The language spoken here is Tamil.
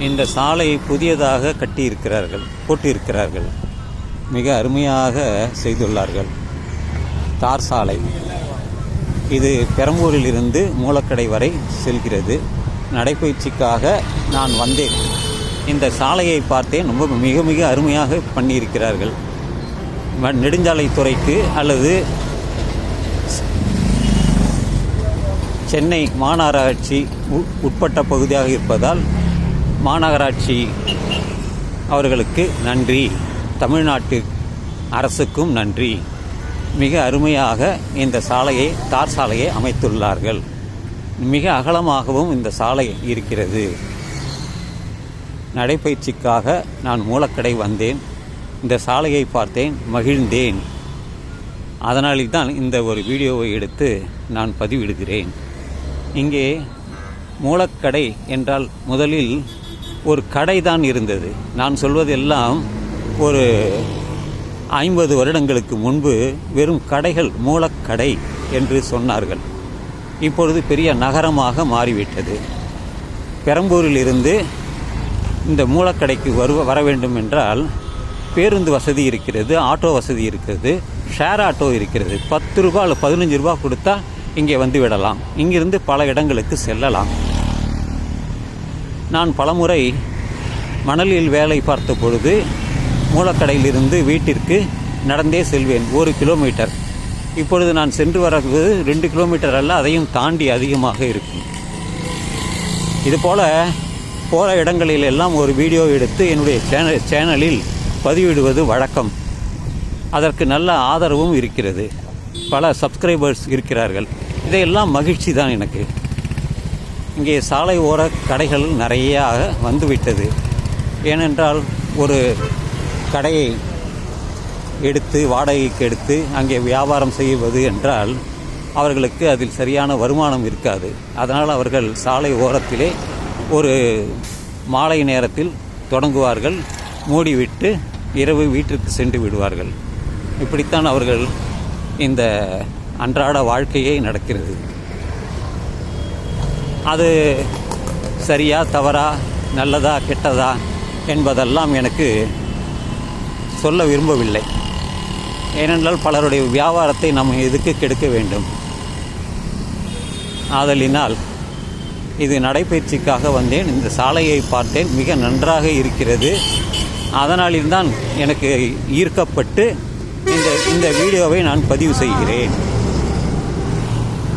இந்த சாலை புதியதாக கட்டியிருக்கிறார்கள் போட்டிருக்கிறார்கள். மிக அருமையாக செய்துள்ளார்கள். தார் சாலை. இது பெரம்பூரிலிருந்து மூலக்கடை வரை செல்கிறது. நடைப்பயிற்சிக்காக நான் வந்தேன். இந்த சாலையை பார்த்தேன். ரொம்ப மிக மிக அருமையாக பண்ணியிருக்கிறார்கள். ம- நெடுஞ்சாலைத்துறைக்கு அல்லது சென்னை மாநகராட்சி உ- உட்பட்ட பகுதியாக இருப்பதால் மாநகராட்சி அவர்களுக்கு நன்றி. தமிழ்நாட்டு அரசுக்கும் நன்றி. மிக அருமையாக இந்த சாலையை தார் சாலையை அமைத்துள்ளார்கள். மிக அகலமாகவும் இந்த சாலை இருக்கிறது. நடைப்பயிற்சிக்காக நான் மூலக்கடை வந்தேன். இந்த சாலையை பார்த்தேன் மகிழ்ந்தேன். அதனால்தான் இந்த ஒரு வீடியோவை எடுத்து நான் பதிவிடுகிறேன். இங்கே மூலக்கடை என்றால் முதலில் ஒரு கடை தான் இருந்தது. நான் சொல்வதெல்லாம் ஒரு ஐம்பது வருடங்களுக்கு முன்பு வெறும் கடைகள் மூலக்கடை என்று சொன்னார்கள். இப்பொழுது பெரிய நகரமாக மாறிவிட்டது. பெரம்பூரில் இருந்து இந்த மூலக்கடைக்கு வருவ வர வேண்டும் என்றால் பேருந்து வசதி இருக்கிறது ஆட்டோ வசதி இருக்கிறது ஷேர் ஆட்டோ இருக்கிறது. பத்து ரூபா அல்லது பதினஞ்சு ரூபா கொடுத்தா இங்கே வந்து விடலாம். இங்கிருந்து பல இடங்களுக்கு செல்லலாம். நான் பலமுறை மணலில் வேலை பார்த்த பொழுது மூலக்கடையிலிருந்து வீட்டிற்கு நடந்தே செல்வேன் ஒரு கிலோமீட்டர். இப்பொழுது நான் சென்று வரது ரெண்டு கிலோமீட்டர் அல்ல அதையும் தாண்டி அதிகமாக இருக்கும். இதுபோல் போகிற இடங்களில் எல்லாம் ஒரு வீடியோ எடுத்து என்னுடைய சேனல் சேனலில் பதிவிடுவது வழக்கம். அதற்கு நல்ல ஆதரவும் இருக்கிறது. பல சப்ஸ்கிரைபர்ஸ் இருக்கிறார்கள். இதையெல்லாம் மகிழ்ச்சி தான் எனக்கு. இங்கே சாலை ஓர கடைகள் நிறையாக வந்துவிட்டது. ஏனென்றால் ஒரு கடையை எடுத்து வாடகைக்கு எடுத்து அங்கே வியாபாரம் செய்வது என்றால் அவர்களுக்கு அதில் சரியான வருமானம் இருக்காது. அதனால் அவர்கள் சாலை ஓரத்திலே ஒரு மாலை நேரத்தில் தொடங்குவார்கள். மூடிவிட்டு இரவு வீட்டிற்கு சென்று விடுவார்கள். இப்படித்தான் அவர்கள் இந்த அன்றாட வாழ்க்கையை நடக்கிறது. அது சரியா தவறா நல்லதா கெட்டதா என்பதெல்லாம் எனக்கு சொல்ல விரும்பவில்லை. ஏனென்றால் பலருடைய வியாபாரத்தை நம்ம எதுக்கு கெடுக்க வேண்டும்? ஆதலினால் இது நடைபயிற்சிக்காக வந்தேன். இந்த சாலையை பார்த்தேன். மிக நன்றாக இருக்கிறது. அதனால்தான் எனக்கு ஈர்க்கப்பட்டு இந்த இந்த வீடியோவை நான் பதிவு செய்கிறேன்.